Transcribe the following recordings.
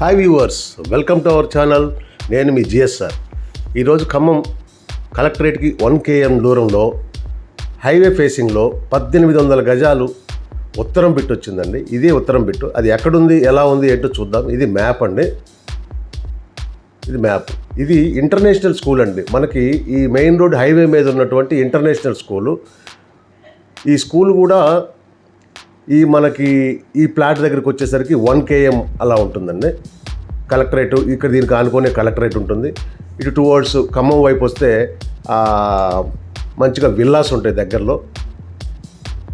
Hi viewers welcome to our channel నేను మీ GSR ఈరోజు ఖమ్మం కలెక్టరేట్కి వన్ కేఎం దూరంలో హైవే ఫేసింగ్లో పద్దెనిమిది వందల గజాలు ఉత్తరం బిట్టు వచ్చిందండి. ఇదే ఉత్తరం బిట్టు. అది ఎక్కడుంది ఎలా ఉంది ఏంటో చూద్దాం. ఇది మ్యాప్ అండి. ఇది మ్యాప్. ఇది ఇంటర్నేషనల్ స్కూల్ అండి. మనకి ఈ మెయిన్ రోడ్ హైవే మీద ఉన్నటువంటి ఇంటర్నేషనల్ స్కూలు. ఈ స్కూల్ కూడా ఈ మనకి ఈ ప్లాట్ దగ్గరికి వచ్చేసరికి వన్ కేఎం అలా ఉంటుందండి. కలెక్టరేట్ ఇక్కడ దీనికి ఆనుకునే కలెక్టరేట్ ఉంటుంది. ఇటు టువర్డ్స్ ఖమ్మం వైపు వస్తే మంచిగా విల్లాస్ ఉంటాయి దగ్గరలో.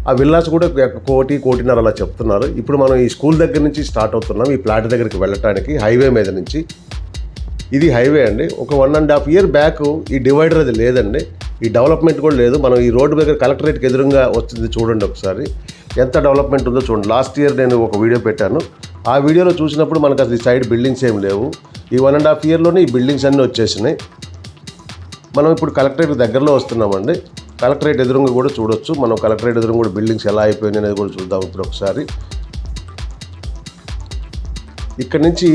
ఆ విల్లాస్ కూడా కోటి కోటిన్నర అలా చెప్తున్నారు. ఇప్పుడు మనం ఈ స్కూల్ దగ్గర నుంచి స్టార్ట్ అవుతున్నాం ఈ ప్లాట్ దగ్గరికి వెళ్ళటానికి హైవే మీద నుంచి. ఇది హైవే అండి. ఒక one and half year back ఈ డివైడర్ అది లేదండి. ఈ డెవలప్మెంట్ కూడా లేదు. మనం ఈ రోడ్డు దగ్గర కలెక్టరేట్కి ఎదురుగా వస్తుంది చూడండి ఒకసారి. ఎంత డెవలప్మెంట్ ఉందో చూడండి. లాస్ట్ ఇయర్ నేను ఒక వీడియో పెట్టాను. ఆ వీడియోలో చూసినప్పుడు మనకు అసలు ఈ సైడ్ బిల్డింగ్స్ ఏం లేవు. ఈ వన్ అండ్ హాఫ్ ఇయర్లోనే ఈ బిల్డింగ్స్ అన్నీ వచ్చేసినాయి. మనం ఇప్పుడు కలెక్టరేట్ దగ్గరలో వస్తున్నామండి. కలెక్టరేట్ ఎదురుగా కూడా చూడొచ్చు. మనం కలెక్టరేట్ ఎదురుగా కూడా బిల్డింగ్స్ ఎలా అయిపోయినాయి అనేది కూడా చూద్దాం ఇప్పుడు ఒకసారి. ఇక్కడ నుంచి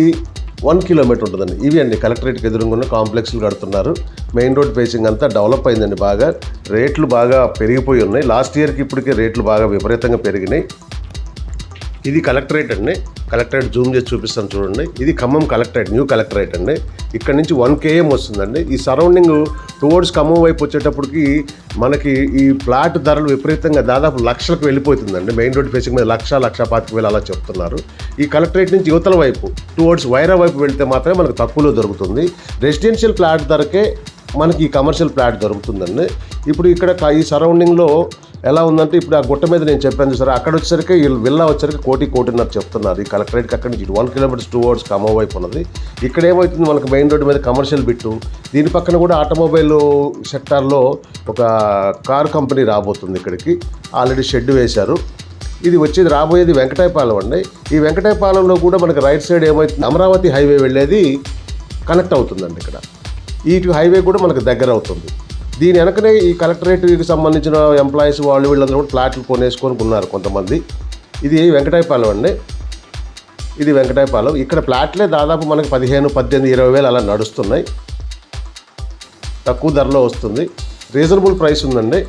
వన్ కిలోమీటర్ ఉంటుందండి. ఇవి అండి కలెక్టరేట్కి ఎదురుగా ఉన్న కాంప్లెక్స్లు కడుతున్నారు. మెయిన్ రోడ్ ఫేసింగ్ అంతా డెవలప్ అయిందండి బాగా. రేట్లు బాగా పెరిగిపోయి ఉన్నాయి. లాస్ట్ ఇయర్కి ఇప్పటికే రేట్లు బాగా విపరీతంగా పెరిగినాయి. ఇది కలెక్టరేట్ అండి. కలెక్టరేట్ జూమ్ చేసి చూపిస్తాను చూడండి. ఇది ఖమ్మం కలెక్టరేట్ న్యూ కలెక్టరేట్ అండి. ఇక్కడ నుంచి వన్ కేఎం వస్తుందండి. ఈ సరౌండింగ్ టువర్డ్స్ ఖమ్మం వైపు వచ్చేటప్పటికి మనకి ఈ ప్లాట్ ధరలు విపరీతంగా దాదాపు లక్షలకు వెళ్ళిపోతుందండి. మెయిన్ రోడ్ ఫేసింగ్ మీద లక్ష లక్ష పాతిక వేలు అలా చెప్తున్నారు. ఈ కలెక్టరేట్ నుంచి యువతల వైపు టువర్డ్స్ వైరా వైపు వెళ్తే మాత్రమే మనకు తక్కువలో దొరుకుతుంది. రెసిడెన్షియల్ ప్లాట్ ధరకే మనకి ఈ కమర్షియల్ ప్లాట్ దొరుకుతుందండి. ఇప్పుడు ఇక్కడ ఈ సరౌండింగ్లో ఎలా ఉందంటే ఇప్పుడు ఆ గుట్ట మీద నేను చెప్పాను చూసారా? అక్కడ వచ్చేసరికి వీళ్ళు విల్లా వచ్చేసరికి కోటి కోటిన్నర చెప్తున్నారు. ఈ కలెక్టరేట్కి అక్కడి నుంచి one kilometres two hours Khammam వైపు ఉన్నది. ఇక్కడ ఏమవుతుంది? మనకు మెయిన్ రోడ్డు మీద కమర్షియల్ బిట్టు. దీని పక్కన కూడా ఆటోమొబైల్ సెక్టార్లో ఒక కార్ కంపెనీ రాబోతుంది ఇక్కడికి. ఆల్రెడీ షెడ్ వేశారు. ఇది వచ్చేది రాబోయేది వెంకటాయపాలెం అండి. ఈ వెంకటాయపాలెంలో కూడా మనకి రైట్ సైడ్ ఏమవుతుంది? అమరావతి హైవే వెళ్ళేది కనెక్ట్ అవుతుందండి ఇక్కడ. ఈ హైవే కూడా మనకు దగ్గర అవుతుంది. దీని వెనకనే ఈ కలెక్టరేట్కి సంబంధించిన ఎంప్లాయీస్ వాళ్ళు వీళ్ళందరూ కూడా ఫ్లాట్లు కొనేసుకొని ఉన్నారు కొంతమంది. ఇది వెంకటాయపాలెం అండి. ఇది వెంకటాయపాలెం. ఇక్కడ ఫ్లాట్లే దాదాపు మనకి పదిహేను పద్దెనిమిది ఇరవై వేలు అలా నడుస్తున్నాయి. తక్కువ ధరలో వస్తుంది. రీజనబుల్ ప్రైస్ ఉందండి.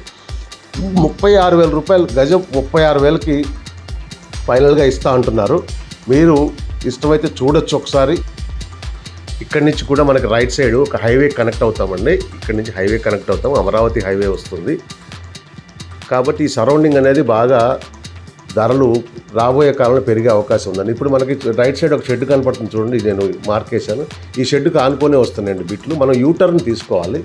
ముప్పై ఆరు వేల రూపాయలు గజం ముప్పై ఆరు వేలకి ఫైనల్గా ఇస్తా అంటున్నారు. మీరు ఇష్టమైతే చూడొచ్చు ఒకసారి. ఇక్కడి నుంచి కూడా మనకి రైట్ సైడ్ ఒక హైవే కనెక్ట్ అవుతామండి. ఇక్కడి నుంచి హైవే కనెక్ట్ అవుతాం. అమరావతి హైవే వస్తుంది. కాబట్టి ఈ సరౌండింగ్ అనేది బాగా ధరలు రాబోయే కాలంలో పెరిగే అవకాశం ఉందండి. ఇప్పుడు మనకి రైట్ సైడ్ ఒక షెడ్ కనపడుతుంది చూడండి నేను మార్క్ ఈ షెడ్కి ఆనుకొనే వస్తున్నాయండి బిట్లు. మనం యూటర్న్ తీసుకోవాలి.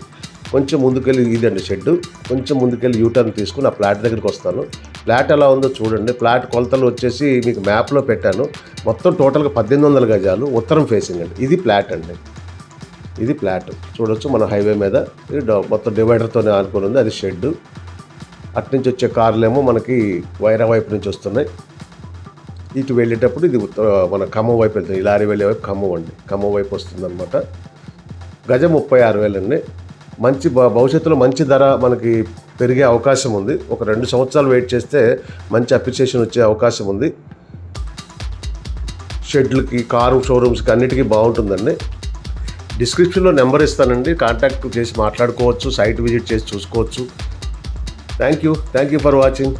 కొంచెం ముందుకెళ్ళి ఇదండి షెడ్ కొంచెం ముందుకెళ్ళి యూటర్న్ తీసుకుని ఆ ప్లాట్ దగ్గరికి వస్తాను. ప్లాట్ ఎలా ఉందో చూడండి. ప్లాట్ కొలతలు వచ్చేసి మీకు మ్యాప్లో పెట్టాను. మొత్తం టోటల్గా పద్దెనిమిది వందల గజాలు ఉత్తరం ఫేసింగ్ అండి. ఇది ప్లాట్ అండి. ఇది ప్లాట్ చూడొచ్చు మన హైవే మీద. ఇది మొత్తం డివైడర్తోనే ఆనుకొని ఉంది. అది షెడ్ అట్నుంచి వచ్చే కార్లేమో మనకి వైరా వైపు నుంచి వస్తున్నాయి. ఇటు వెళ్ళేటప్పుడు ఇది మన ఖమ్మం వైపు వెళ్తుంది. ఈ లారీ వెళ్ళే వైపు ఖమ్మం అండి. ఖమ్మం వైపు వస్తుందన్నమాట. గజం ముప్పై ఆరు వేలండి. మంచి భవిష్యత్తులో మంచి ధర మనకి పెరిగే అవకాశం ఉంది. ఒక రెండు సంవత్సరాలు వెయిట్ చేస్తే మంచి అప్రిసియేషన్ వచ్చే అవకాశం ఉంది. షెడ్లకి కారు షోరూమ్స్కి అన్నిటికీ బాగుంటుందండి. డిస్క్రిప్షన్లో నెంబర్ ఇస్తానండి. కాంటాక్ట్ చేసి మాట్లాడుకోవచ్చు సైట్ విజిట్ చేసి చూసుకోవచ్చు. Thank you. Thank you for watching.